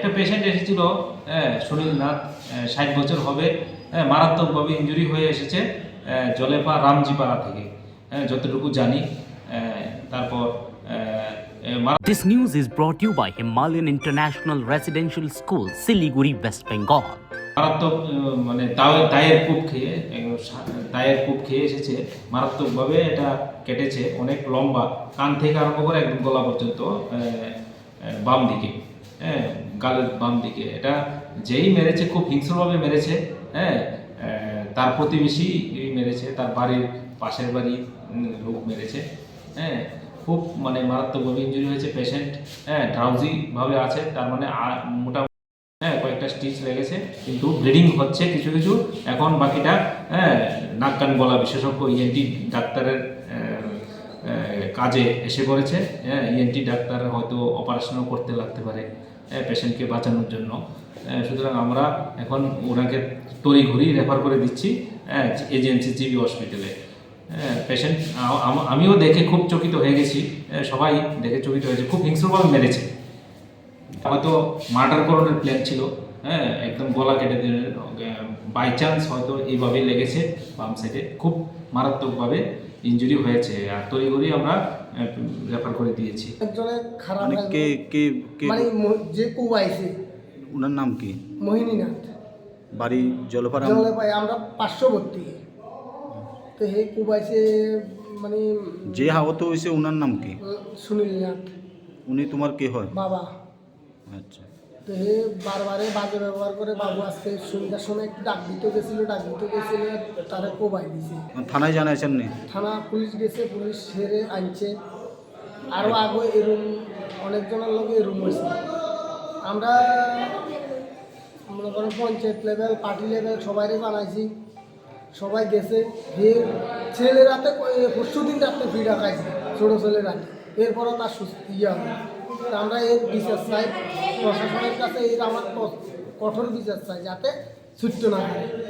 একটা পেশেন্ট এসেছিল হ্যাঁ, সুনীল নাথ ষাট বছর হবে হ্যাঁ, মারাত্মকভাবে ইঞ্জুরি হয়ে এসেছে জলেপা রামজিপাড়া থেকে হ্যাঁ, যতটুকু জানি তারপর This news is brought to you by Himalayan International Residential School, Siliguri, West Bengal. মারাত্মক মানে দায়ে- দায়ের কূপ খেয়ে দায়ের কূপ খেয়ে এসেছে মারাত্মকভাবে এটা কেটেছে অনেক লম্বা কান থেকে আরম্ভ করে একদম গলা পর্যন্ত বাম দিকে হ্যাঁ গালের বাম দিকে। এটা যেই মেরেছে খুব হিংস্রভাবে মেরেছে হ্যাঁ তার প্রতিবেশী মেরেছে তার বাড়ির পাশের বাড়ি লোক মেরেছে হ্যাঁ খুব মানে মারাত্মকভাবে ইঞ্জুরি হয়েছে পেশেন্ট হ্যাঁ ড্রাউজি ভাবে আছে তার মানে আ- মোটামুটি হ্যাঁ কয়েকটা স্টিচ লেগেছে কিন্তু ব্লিডিং হচ্ছে কিছু কিছু। এখন বাকিটা হ্যাঁ নাক কান গলা বিশেষজ্ঞ ইএনটি ডাক্তারের আহ, আহ, কাজে এসে পড়েছে হ্যাঁ ইএনটি ডাক্তার হয়তো অপারেশনও করতে লাগতে পারে। পেশেন্টকে বাঁচানোর জন্য। সুতরাং আমরা এখন ওনাকে তড়িঘড়ি রেফার করে দিচ্ছি এজেন্সি জিবি হসপিটালে পেশেন্ট আমিও দেখে খুব চকিত হয়ে গেছি। সবাই দেখে চকিত হয়েছে, খুব হিংস্রভাবে মেরেছে। হয়তো মার্ডার করানোর প্ল্যান ছিল। হ্যাঁ একদম গলা কেটে দিয়ে বাই চান্স হয়তো এইভাবেই লেগেছে বাম সাইডে খুব মারাত্মকভাবে ইঞ্জুরি হয়েছে। আর তৈরি তড়িঘড়ি আমরা রেফার করে দিয়েছি। একজনের খারাপ মানে কে কে কে? মানে যে কুবাইছে ওনার নাম কি? মোহিনীনাথ। বাড়ি জলপাড়া জলে আমরা পার্শ্ববর্তী। তো হে কুবাইছে মানে যে আহত হয়েছে ওনার নাম কি? উম, সুনীল নাথ উনি তোমার কে হয়? বাবা। আচ্ছা। তো হে বারবারে বাজে ব্যবহার করে বাবু আজকে সন্ধ্যার সময় একটু ডাক দিতে গেছিল ডাক দিতে গেছিল তারা কোবাই দিছে। থানায় জানাইছেন নি? থানা পুলিশ গেছে পুলিশ সেরে আনছে। আরও আগে এরুম অনেকজনের লোক এরুম হয়েছে। আমরা মনে করেন পঞ্চায়েত লেভেল পার্টি লেভেল সবাইরে জানাইছি। সবাই গেছে। হে ছেলেরাতে পরশু দিন রাত্রে ফ্রি রাখাইছে ছোটো ছেলেরা এরপরও তার সুস্থ ইয়ে হবে আমরা এর বিচার চাই, প্রশাসনের কাছে এর আমার কঠোর বিচার চাই, যাতে ছুটতে না হয়।